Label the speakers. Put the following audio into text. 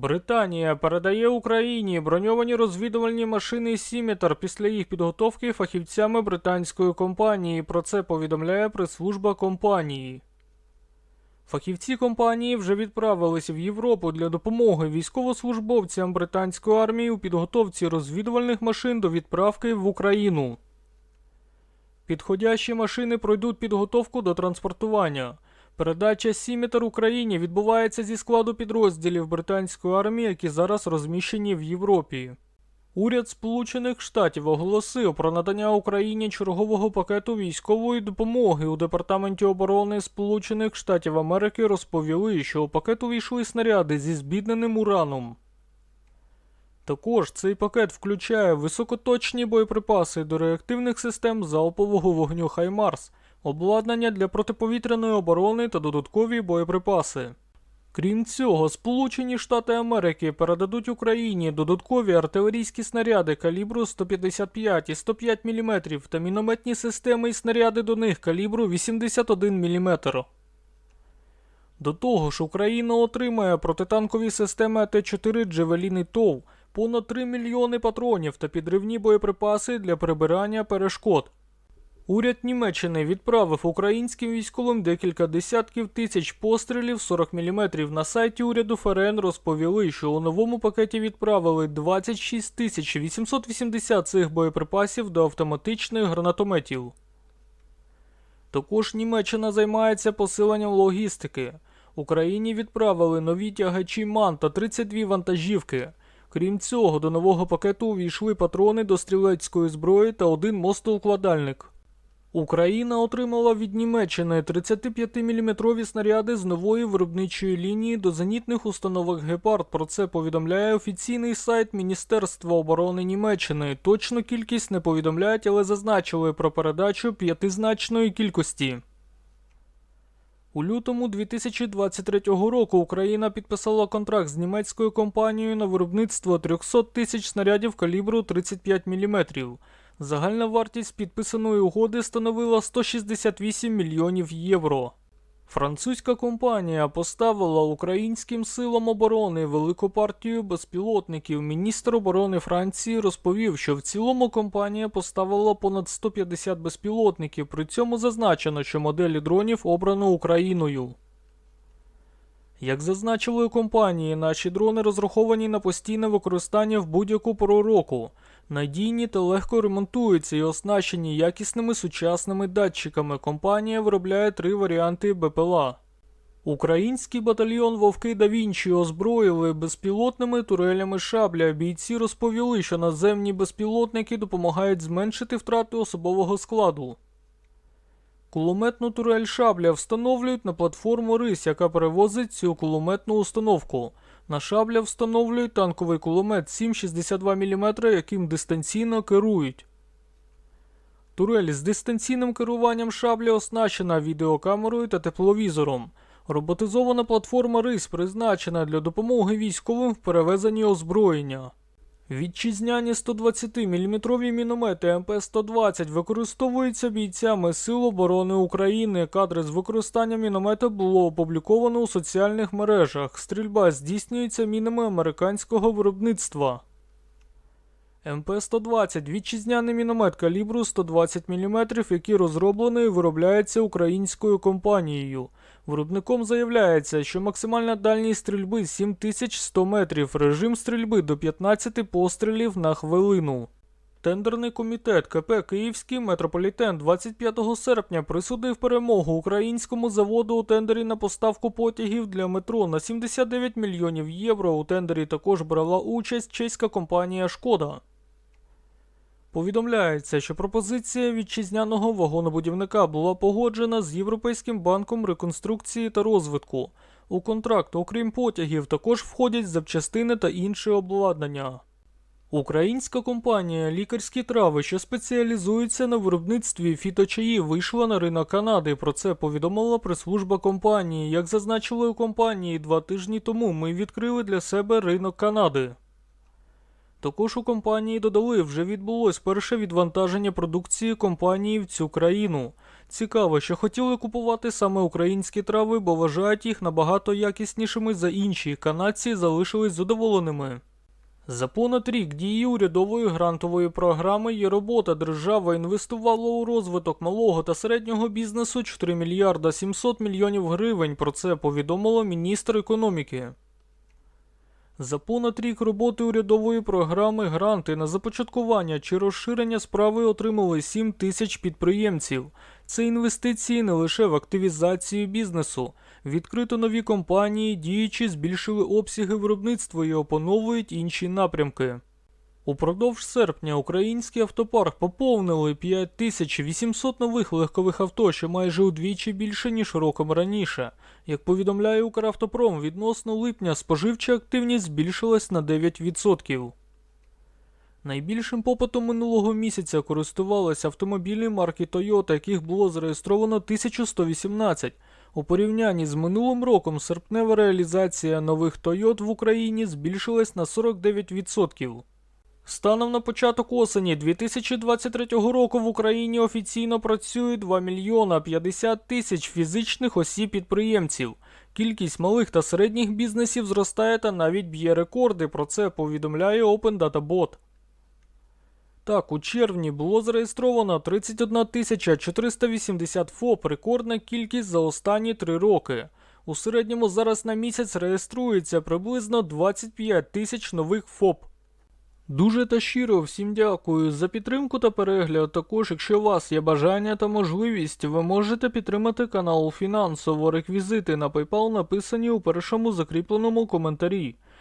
Speaker 1: Британія передає Україні броньовані розвідувальні машини Сіметр після їх підготовки фахівцями британської компанії. Про це повідомляє прес-служба компанії. Фахівці компанії вже відправилися в Європу для допомоги військовослужбовцям британської армії у підготовці розвідувальних машин до відправки в Україну. Підходящі машини пройдуть підготовку до транспортування. Передача Сіметр Україні відбувається зі складу підрозділів британської армії, які зараз розміщені в Європі. Уряд Сполучених Штатів оголосив про надання Україні чергового пакету військової допомоги. У Департаменті оборони Сполучених Штатів Америки розповіли, що у пакет увійшли снаряди зі збідненим ураном. Також цей пакет включає високоточні боєприпаси до реактивних систем залпового вогню Хаймарс, обладнання для протиповітряної оборони та додаткові боєприпаси. Крім цього, Сполучені Штати Америки передадуть Україні додаткові артилерійські снаряди калібру 155 і 105 мм та мінометні системи і снаряди до них калібру 81 мм. До того ж, Україна отримає протитанкові системи АТ-4 Джевеліни ТОВ, понад 3 мільйони патронів та підривні боєприпаси для прибирання перешкод. Уряд Німеччини відправив українським військовим декілька десятків тисяч пострілів 40 мм. На сайті уряду ФРН розповіли, що у новому пакеті відправили 26 тисяч 880 цих боєприпасів до автоматичних гранатометів. Також Німеччина займається посиленням логістики. Україні відправили нові тягачі МАН та 32 вантажівки. Крім цього, до нового пакету увійшли патрони до стрілецької зброї та один мостоукладальник. Україна отримала від Німеччини 35-мм снаряди з нової виробничої лінії до зенітних установок Гепард. Про це повідомляє офіційний сайт Міністерства оборони Німеччини. Точну кількість не повідомляють, але зазначили про передачу п'ятизначної кількості. У лютому 2023 року Україна підписала контракт з німецькою компанією на виробництво 300 тисяч снарядів калібру 35 мм. Загальна вартість підписаної угоди становила 168 мільйонів євро. Французька компанія поставила українським силам оборони велику партію безпілотників. Міністр оборони Франції розповів, що в цілому компанія поставила понад 150 безпілотників. При цьому зазначено, що моделі дронів обрано Україною. Як зазначили компанії, наші дрони розраховані на постійне використання в будь-яку пору року, надійні та легко ремонтуються і оснащені якісними сучасними датчиками. Компанія виробляє три варіанти БПЛА. Український батальйон Вовки да Вінчі озброїли безпілотними турелями шабля. Бійці розповіли, що наземні безпілотники допомагають зменшити втрати особового складу. Кулеметну турель шабля встановлюють на платформу Рись, яка перевозить цю кулеметну установку. На шабля встановлюють танковий кулемет 7,62 мм, яким дистанційно керують. Турель з дистанційним керуванням шабля оснащена відеокамерою та тепловізором. Роботизована платформа РИС призначена для допомоги військовим в перевезенні озброєння. Вітчизняні 120-мм міномети МП-120 використовуються бійцями Сил оборони України. Кадри з використання міномета було опубліковано у соціальних мережах. Стрільба здійснюється мінами американського виробництва. МП-120 вітчизняний міномет калібру 120 мм, який розроблений і виробляється українською компанією. Виробником заявляється, що максимальна дальність стрільби 7100 метрів, режим стрільби до 15 пострілів на хвилину. Тендерний комітет КП Київський метрополітен 25 серпня присудив перемогу українському заводу у тендері на поставку потягів для метро на 79 мільйонів євро. У тендері також брала участь чеська компанія Шкода. Повідомляється, що пропозиція вітчизняного вагонобудівника була погоджена з Європейським банком реконструкції та розвитку. У контракт, окрім потягів, також входять запчастини та інше обладнання. Українська компанія Лікарські трави, що спеціалізується на виробництві фіточаїв, вийшла на ринок Канади. Про це повідомила прес-служба компанії. Як зазначили у компанії, два тижні тому ми відкрили для себе ринок Канади. Також у компанії додали, вже відбулось перше відвантаження продукції компанії в цю країну. Цікаво, що хотіли купувати саме українські трави, бо вважають їх набагато якіснішими за інші. Канадці залишились задоволеними. За понад рік дії урядової грантової програми є робота. Держава інвестувала у розвиток малого та середнього бізнесу 4 мільярда 700 мільйонів гривень. Про це повідомило міністр економіки. За понад рік роботи урядової програми гранти на започаткування чи розширення справи отримали 7 тисяч підприємців. Це інвестиції не лише в активізацію бізнесу. Відкрито нові компанії, діючі збільшили обсяги виробництва і опановують інші напрямки. Упродовж серпня український автопарк поповнили 5800 нових легкових авто, що майже удвічі більше, ніж роком раніше. Як повідомляє Укравтопром, відносно липня споживча активність збільшилась на 9%. Найбільшим попитом минулого місяця користувалися автомобілі марки Toyota, яких було зареєстровано 1118. У порівнянні з минулим роком серпнева реалізація нових Toyota в Україні збільшилась на 49%. Станом на початок осені 2023 року в Україні офіційно працює 2 мільйона 50 тисяч фізичних осіб-підприємців. Кількість малих та середніх бізнесів зростає та навіть б'є рекорди. Про це повідомляє Open. Так, у червні було зареєстровано 31 тисяча 480 ФОП, рекордна кількість за останні три роки. У середньому зараз на місяць реєструється приблизно 25 тисяч нових ФОП. Дуже та щиро всім дякую за підтримку та перегляд. Також, якщо у вас є бажання та можливість, ви можете підтримати канал фінансово. Реквізити на PayPal написані у першому закріпленому коментарі.